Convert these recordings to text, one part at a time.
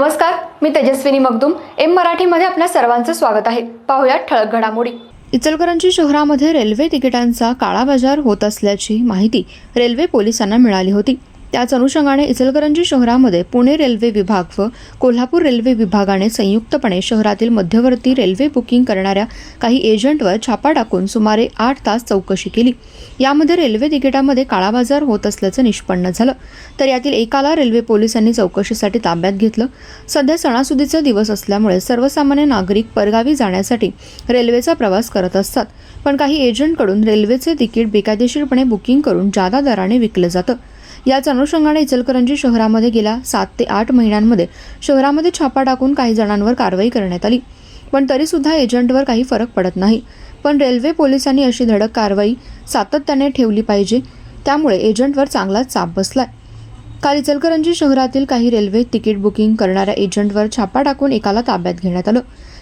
नमस्कार मी तेजस्विनी मगदुम. एम मराठीमध्ये आपल्या सर्वांचं स्वागत आहे. पाहुयात ठळक घडामोडी. इचलकरंजी शहरामध्ये रेल्वे तिकिटांचा काळा बाजार होत असल्याची माहिती रेल्वे पोलिसांना मिळाली होती. त्याच अनुषंगाने इचलकरंजी शहरामध्ये पुणे रेल्वे विभाग व कोल्हापूर रेल्वे विभागाने संयुक्तपणे शहरातील मध्यवर्ती रेल्वे बुकिंग करणाऱ्या काही एजंटवर छापा टाकून सुमारे आठ तास चौकशी केली. यामध्ये रेल्वे तिकिटामध्ये काळाबाजार होत असल्याचं निष्पन्न झालं. तर यातील एकाला रेल्वे पोलिसांनी चौकशीसाठी ताब्यात घेतलं. सध्या सणासुदीचा दिवस असल्यामुळे सर्वसामान्य नागरिक परगावी जाण्यासाठी रेल्वेचा प्रवास करत असतात. पण काही एजंटकडून रेल्वेचे तिकीट बेकायदेशीरपणे बुकिंग करून जादा दराने विकलं जातं. याच अनुषंगाने इचलकरंजी शहरामध्ये गेल्या सात ते आठ महिन्यांमध्ये शहरामध्ये छापा टाकून काही जणांवर कारवाई करण्यात आली. पण तरीसुद्धा एजंटवर काही फरक पडत नाही. पण रेल्वे पोलिसांनी अशी धडक कारवाई सातत्याने ठेवली पाहिजे. त्यामुळे एजंटवर चांगलाच चाप बसलाय. काल इचलकरंजी शहरातील काही रेल्वे तिकीट बुकिंग करणाऱ्या एजंटवर छापा टाकून एकाला ताब्यात घेण्यात आलं.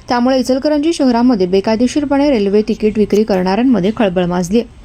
त्यामुळे इचलकरंजी शहरामध्ये बेकायदेशीरपणे रेल्वे तिकीट विक्री करणाऱ्यांमध्ये खळबळ माजली आहे.